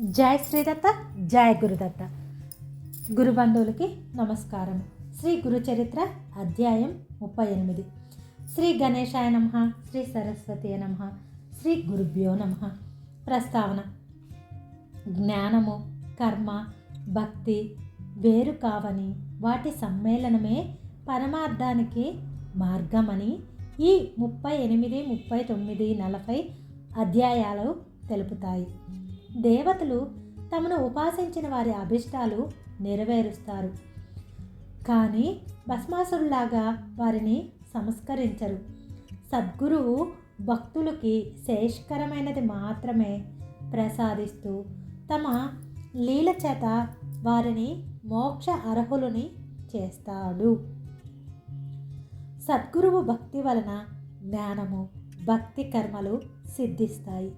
జయ శ్రీదత్త జయ గురుదత్త. గురుబంధువులకి నమస్కారం. శ్రీ గురుచరిత్ర అధ్యాయం ముప్పై ఎనిమిది. శ్రీ గణేశాయ నమ శ్రీ సరస్వతి నమ శ్రీ గురుభ్యో నమ. ప్రస్తావన. జ్ఞానము కర్మ భక్తి వేరు కావని వాటి సమ్మేళనమే పరమార్థానికి మార్గమని ఈ ముప్పై ఎనిమిది ముప్పై తొమ్మిది నలభై అధ్యాయాలు తెలుపుతాయి. దేవతలు తమను ఉపాసించిన వారి అభిష్టాలు నెరవేరుస్తారు. కానీ భస్మాసురులాగా వారిని సంస్కరించరు. సద్గురువు భక్తులకి శ్రేష్కరమైనది మాత్రమే ప్రసాదిస్తూ తమ లీల చేత వారిని మోక్ష అర్హులని చేస్తాడు. సద్గురువు భక్తి వలన జ్ఞానము భక్తి కర్మలు సిద్ధిస్తాయి.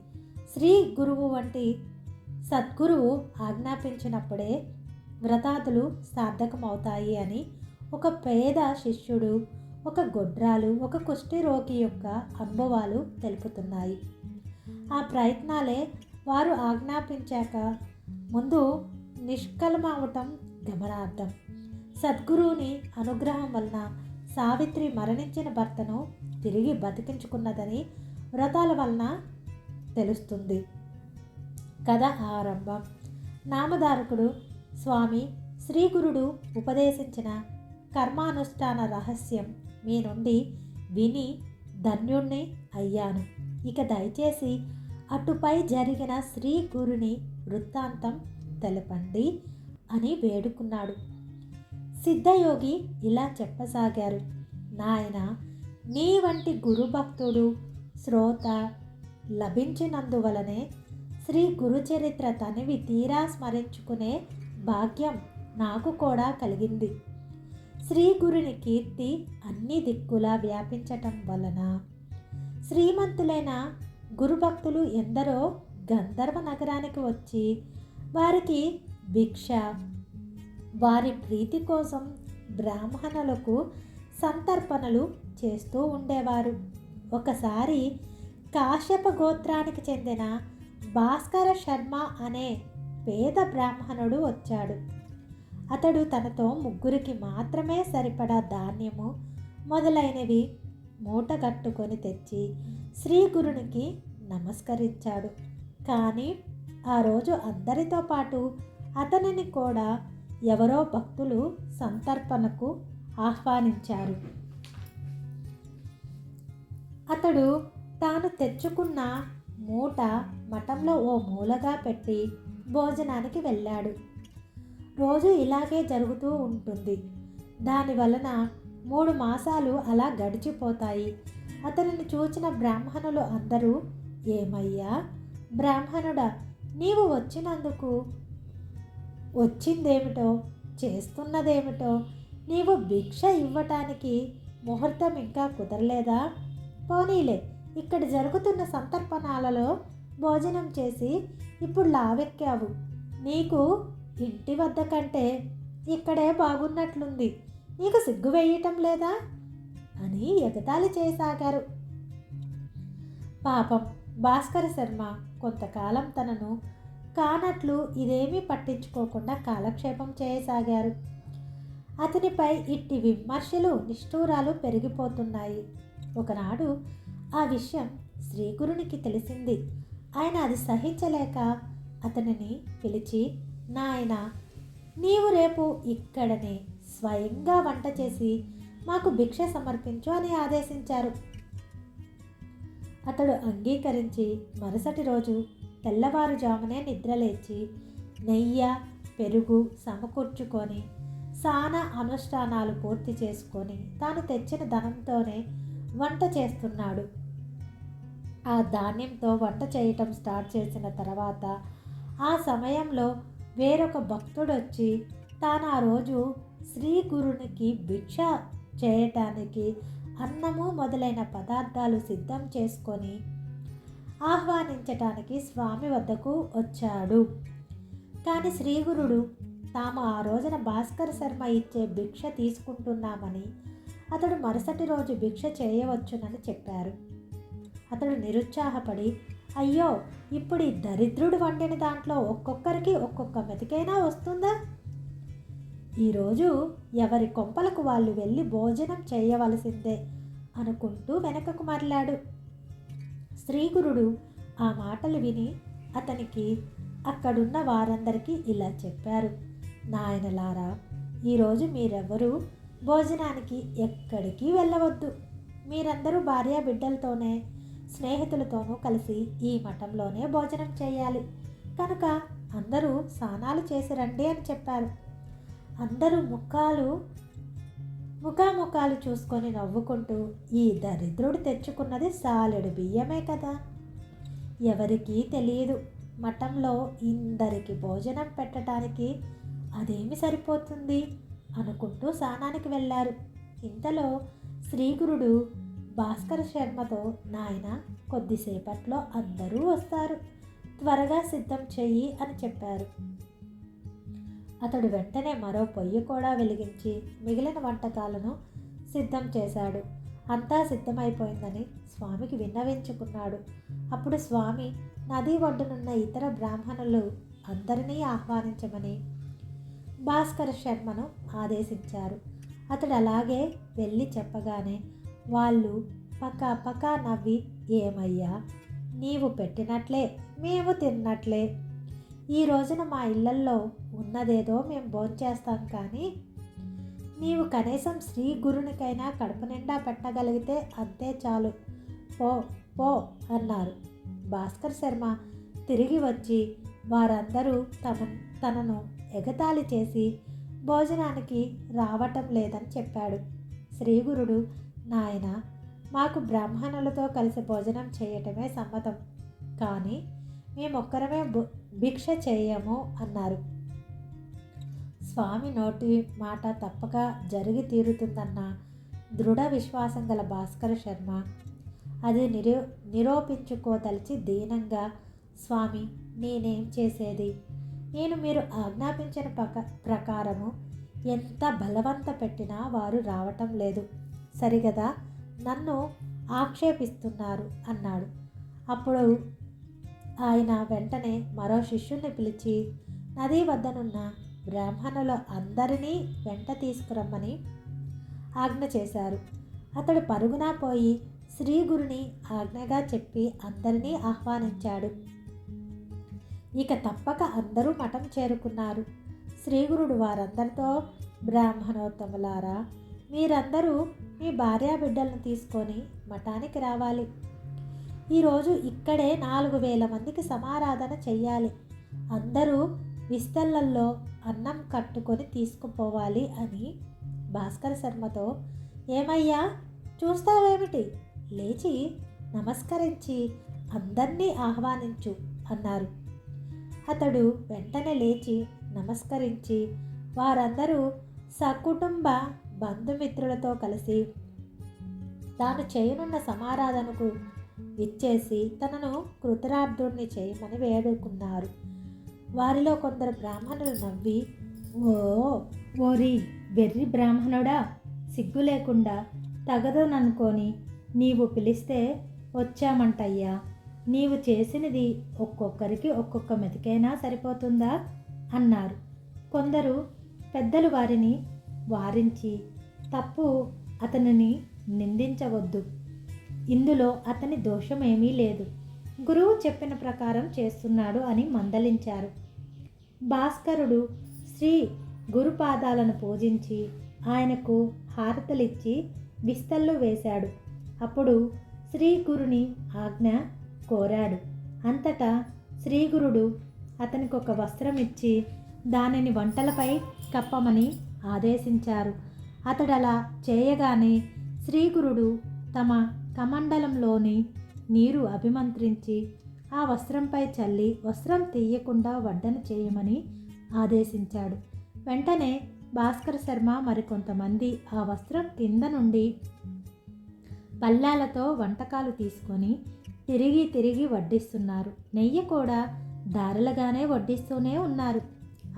శ్రీ గురువు వంటి సద్గురువు ఆజ్ఞాపించినప్పుడే వ్రతాదులు సార్థకమవుతాయి అని ఒక పేద శిష్యుడు ఒక గొడ్రాలు ఒక కుష్ఠిరోగి యొక్క అనుభవాలు తెలుపుతున్నాయి. ఆ ప్రయత్నాలే వారు ఆజ్ఞాపించాక ముందు నిష్కలమవటం గమనార్థం సద్గురువుని అనుగ్రహం వలన సావిత్రి మరణించిన భర్తను తిరిగి బతికించుకున్నదని వ్రతాల వలన తెలుస్తుంది. కథ ఆరంభం. నామధారకుడు స్వామి శ్రీగురుడు ఉపదేశించిన కర్మానుష్ఠాన రహస్యం మీ నుండి విని ధన్యుణ్ణి అయ్యాను. ఇక దయచేసి అటుపై జరిగిన శ్రీ గురుని వృత్తాంతం తెలపండి అని వేడుకున్నాడు. సిద్ధయోగి ఇలా చెప్పసాగారు. నాయన నీ వంటి గురుభక్తుడు శ్రోత లభించినందువలనే శ్రీ గురుచరిత్ర తనివి తీరా స్మరించుకునే భాగ్యం నాకు కూడా కలిగింది. శ్రీ గురుని కీర్తి అన్ని దిక్కులా వ్యాపించటం వలన శ్రీమంతులైన గురుభక్తులు ఎందరో గంధర్వ నగరానికి వచ్చి వారికి భిక్ష వారి ప్రీతి కోసం బ్రాహ్మణులకు సంతర్పణలు చేస్తూ ఉండేవారు. ఒకసారి కాశ్యప గోత్రానికి చెందిన భాస్కర శర్మ అనే పేద బ్రాహ్మణుడు వచ్చాడు. అతడు తనతో ముగ్గురికి మాత్రమే సరిపడా ధాన్యము మొదలైనవి మూటగట్టుకొని తెచ్చి శ్రీ గురునికి నమస్కరించాడు. కానీ ఆ రోజు అందరితో పాటు అతనిని కూడా ఎవరో భక్తులు సంతర్పణకు ఆహ్వానించారు. అతడు తాను తెచ్చుకున్న మూట మఠంలో ఓ మూలగా పెట్టి భోజనానికి వెళ్ళాడు. రోజు ఇలాగే జరుగుతూ ఉంటుంది. దాని వలన మూడు మాసాలు అలా గడిచిపోతాయి. అతనిని చూచిన బ్రాహ్మణులు అందరూ ఏమయ్యా బ్రాహ్మణుడా నీవు వచ్చినందుకు వచ్చిందేమిటో చేస్తున్నదేమిటో నీవు భిక్ష ఇవ్వటానికి ముహూర్తం ఇంకా కుదరలేదా? పోనీలే ఇక్కడ జరుగుతున్న సంతర్పణాలలో భోజనం చేసి ఇప్పుడు లావెక్కావు. నీకు ఇంటి వద్ద కంటే ఇక్కడే బాగున్నట్లుంది. నీకు సిగ్గు వేయటం లేదా? అని ఎగతాళి చేయసాగారు. పాపం భాస్కర శర్మ కొంతకాలం తనను కానట్లు ఇదేమీ పట్టించుకోకుండా కాలక్షేపం చేయసాగారు. అతనిపై ఇట్టి విమర్శలు నిష్ఠూరాలు పెరిగిపోతున్నాయి. ఒకనాడు ఆ విషయం శ్రీగురునికి తెలిసింది. ఆయన అది సహించలేక అతనిని పిలిచి నాయన నీవు రేపు ఇక్కడనే స్వయంగా వంట చేసి మాకు భిక్ష సమర్పించు అని ఆదేశించారు. అతడు అంగీకరించి మరుసటి రోజు తెల్లవారుజామునే నిద్రలేచి నెయ్యి పెరుగు సమకూర్చుకొని సానా అనుష్ఠానాలు పూర్తి చేసుకొని తాను తెచ్చిన ధనంతోనే వంట చేస్తున్నాడు. ఆ ధాన్యంతో వంట చేయటం స్టార్ట్ చేసిన తర్వాత ఆ సమయంలో వేరొక భక్తుడు వచ్చి తాను ఆ రోజు శ్రీ గురునికి భిక్ష చేయటానికి అన్నము మొదలైన పదార్థాలు సిద్ధం చేసుకొని ఆహ్వానించటానికి స్వామి వద్దకు వచ్చాడు. కానీ శ్రీగురుడు తాము ఆ రోజున భాస్కర్ శర్మ ఇచ్చే భిక్ష తీసుకుంటున్నామని అతడు మరుసటి రోజు భిక్ష చేయవచ్చునని చెప్పారు. అతడు నిరుత్సాహపడి అయ్యో ఇప్పుడు ఈ దరిద్రుడు వండిన దాంట్లో ఒక్కొక్కరికి ఒక్కొక్క మెతికైనా వస్తుందా? ఈరోజు ఎవరి కొంపలకు వాళ్ళు వెళ్ళి భోజనం చేయవలసిందే అనుకుంటూ వెనకకు మరలాడు. శ్రీగురుడు ఆ మాటలు విని అతనికి అక్కడున్న వారందరికీ ఇలా చెప్పారు. నాయనలారా ఈరోజు మీరెవరూ భోజనానికి ఎక్కడికి వెళ్ళవద్దు. మీరందరూ భార్యా బిడ్డలతోనే స్నేహితులతోనూ కలిసి ఈ మఠంలోనే భోజనం చేయాలి. కనుక అందరూ స్నానాలు చేసి రండి అని చెప్పారు. అందరూ ముఖాలు ముఖాముఖాలు చూసుకొని నవ్వుకుంటూ ఈ దరిద్రుడు తెచ్చుకున్నది సాలెడు బియ్యమే కదా. ఎవరికీ తెలియదు మఠంలో ఇందరికి భోజనం పెట్టడానికి అదేమి సరిపోతుంది అనుకుంటూ స్నానానికి వెళ్ళారు. ఇంతలో శ్రీగురుడు భాస్కర శర్మతో నాయన కొద్దిసేపట్లో అందరూ వస్తారు. త్వరగా సిద్ధం చెయ్యి అని చెప్పారు. అతడు వెంటనే మరో పొయ్యి కూడా వెలిగించి మిగిలిన వంటకాలను సిద్ధం చేశాడు. అంతా సిద్ధమైపోయిందని స్వామికి విన్నవించుకున్నాడు. అప్పుడు స్వామి నది ఒడ్డునున్న ఇతర బ్రాహ్మణులు అందరినీ ఆహ్వానించమని భాస్కర శర్మను ఆదేశించారు. అతడు అలాగే వెళ్ళి చెప్పగానే వాళ్ళు పకా పకా నవ్వి ఏమయ్యా నీవు పెట్టినట్లే మేము తిన్నట్లే. ఈ రోజున మా ఇళ్ళల్లో ఉన్నదేదో మేము భోంచేస్తాం కానీ నీవు కనీసం శ్రీ గురునికైనా కడుపు నిండా పెట్టగలిగితే అంతే చాలు. పో పో అన్నారు. భాస్కర్ శర్మ తిరిగి వచ్చి వారందరూ తమ తనను ఎగతాళి చేసి భోజనానికి రావటం లేదని చెప్పాడు. శ్రీగురుడు నాయన మాకు బ్రాహ్మణులతో కలిసి భోజనం చేయటమే సమ్మతం. కానీ మేమొక్కరమే భు- భిక్ష చేయము అన్నారు. స్వామి నోటి మాట తప్పక జరిగి తీరుతుందన్న దృఢ విశ్వాసం గల భాస్కర శర్మ అది నిరూ నిరూపించుకోదలిచి దీనంగా స్వామి నేనేం చేసేది? నేను మీరు ఆజ్ఞాపించిన ప్రక ప్రకారము ఎంత బలవంత పెట్టినా వారు రావటం లేదు. సరిగదా? నన్ను ఆక్షేపిస్తున్నారు అన్నాడు. అప్పుడు ఆయన వెంటనే మరో శిష్యుణ్ణి పిలిచి నది వద్దనున్న బ్రాహ్మణుల అందరినీ వెంట తీసుకురమ్మని ఆజ్ఞ చేశారు. అతడు పరుగున పోయి శ్రీగురుని ఆజ్ఞగా చెప్పి అందరినీ ఆహ్వానించాడు. ఇక తప్పక అందరూ మఠం చేరుకున్నారు. శ్రీగురుడు వారందరితో బ్రాహ్మణోత్తములారా మీరందరూ మీ భార్యా బిడ్డలను తీసుకొని మఠానికి రావాలి. ఈరోజు ఇక్కడే నాలుగు వేల మందికి సమారాధన చెయ్యాలి. అందరూ విస్తళ్ళల్లో అన్నం కట్టుకొని తీసుకుపోవాలి అని భాస్కర శర్మతో ఏమయ్యా చూస్తావేమిటి? లేచి నమస్కరించి అందరినీ ఆహ్వానించు అన్నారు. అతడు వెంటనే లేచి నమస్కరించి వారందరూ సకుటుంబ బంధుమిత్రులతో కలిసి తాను చేయనున్న సమారాధనకు ఇచ్చేసి తనను కృతరార్థుణ్ణి చేయమని వేడుకున్నారు. వారిలో కొందరు బ్రాహ్మణులు నవ్వి ఓ ఓరి వెర్రి బ్రాహ్మణుడా సిగ్గు లేకుండా తగదననుకొని నీవు పిలిస్తే వచ్చామంటయ్యా. నీవు చేసినది ఒక్కొక్కరికి ఒక్కొక్క మెతికైనా సరిపోతుందా? అన్నారు. కొందరు పెద్దలు వారిని వారించి తప్పు అతనిని నిందించవద్దు. ఇందులో అతని దోషమేమీ లేదు. గురువు చెప్పిన ప్రకారం చేస్తున్నాడు అని మందలించారు. భాస్కరుడు శ్రీ గురుపాదాలను పూజించి ఆయనకు హారతలిచ్చి విస్తళ్ళు వేశాడు. అప్పుడు శ్రీ గురుని ఆజ్ఞ కోరాడు. అంతటా శ్రీగురుడు అతనికి ఒక వస్త్రం ఇచ్చి దానిని వంటలపై కప్పమని ఆదేశించారు. అతడలా చేయగానే శ్రీగురుడు తమ కమండలంలోని నీరు అభిమంత్రించి ఆ వస్త్రంపై చల్లి వస్త్రం తీయకుండా వడ్డన చేయమని ఆదేశించాడు. వెంటనే భాస్కర శర్మ మరికొంతమంది ఆ వస్త్రం కింద నుండి పల్లాలతో వంటకాలు తీసుకొని తిరిగి తిరిగి వడ్డిస్తున్నారు. నెయ్యి కూడా దారలుగానే వడ్డిస్తూనే ఉన్నారు.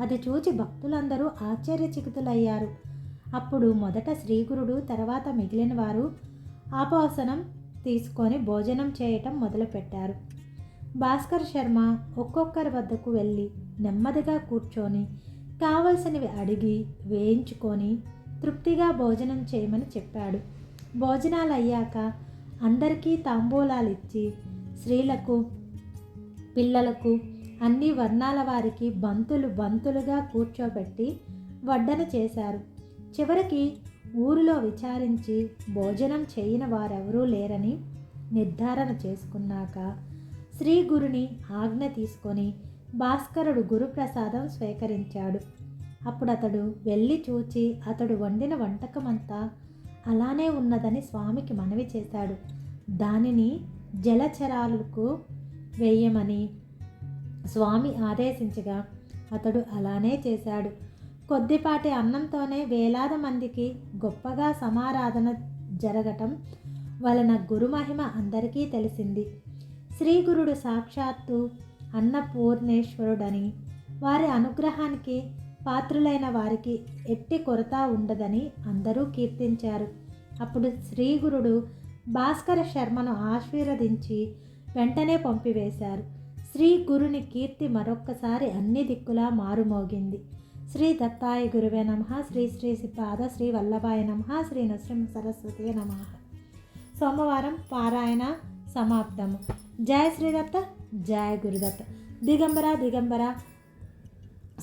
అది చూచి భక్తులందరూ ఆశ్చర్యచకితులయ్యారు. అప్పుడు మొదట శ్రీగురుడు తర్వాత మిగిలిన వారు ఆపోసనం తీసుకొని భోజనం చేయటం మొదలుపెట్టారు. భాస్కర్ శర్మ ఒక్కొక్కరి వద్దకు వెళ్ళి నెమ్మదిగా కూర్చొని కావలసినవి అడిగి వేయించుకొని తృప్తిగా భోజనం చేయమని చెప్పాడు. భోజనాలు అయ్యాక అందరికీ తాంబూలాలు ఇచ్చి స్త్రీలకు పిల్లలకు అన్ని వర్ణాల వారికి బంతులు బంతులుగా కూర్చోబెట్టి వడ్డన చేశారు. చివరికి ఊరిలో విచారించి భోజనం చేయని వారెవరూ లేరని నిర్ధారణ చేసుకున్నాక శ్రీ గురుని ఆజ్ఞ తీసుకొని భాస్కరుడు గురుప్రసాదం స్వీకరించాడు. అప్పుడు అతడు వెళ్ళి చూచి అతడు వండిన వంటకమంతా అలానే ఉన్నదని స్వామికి మనవి చేశాడు. దానిని జలచరాలకు వేయమని స్వామి ఆదేశించగా అతడు అలానే చేశాడు. కొద్దిపాటి అన్నంతోనే వేలాది మందికి గొప్పగా సమారాధన జరగటం వలన గురుమహిమ అందరికీ తెలిసింది. శ్రీ గురుడు సాక్షాత్తు అన్నపూర్ణేశ్వరుడని వారి అనుగ్రహానికి పాత్రులైన వారికి ఎట్టి కొరత ఉండదని అందరూ కీర్తించారు. అప్పుడు శ్రీ గురుడు భాస్కర శర్మను ఆశీర్వదించి వెంటనే పంపివేశారు. శ్రీ గురుని కీర్తి మరొక్కసారి అన్ని దిక్కులా మారుమోగింది. శ్రీ దత్తాయ గురువే నమ శ్రీ శ్రీ సిపాద శ్రీ వల్లభాయ నమ శ్రీ నృసింహ సరస్వతి నమ. సోమవారం పారాయణ సమాప్తము. జయ శ్రీదత్త జయ గురుదత్త. దిగంబర దిగంబర.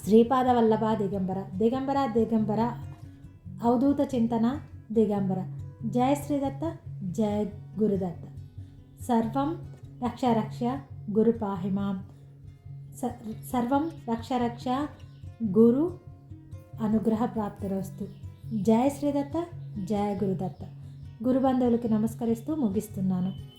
శ్రీపాద వల్లభ దిగంబర. దిగంబర దిగంబర. అవధూత చింతన దిగంబర. జయ శ్రీదత్త జయ గురుదత్త. సర్వం రక్ష రక్ష. గురు పాహిమాం. స- సర్వం రక్ష రక్ష గురు అనుగ్రహ ప్రాప్తిరస్తు. జయ శ్రీదత్త జయ గురుదత్త. గురుబంధువులకి నమస్కరిస్తూ ముగిస్తున్నాను.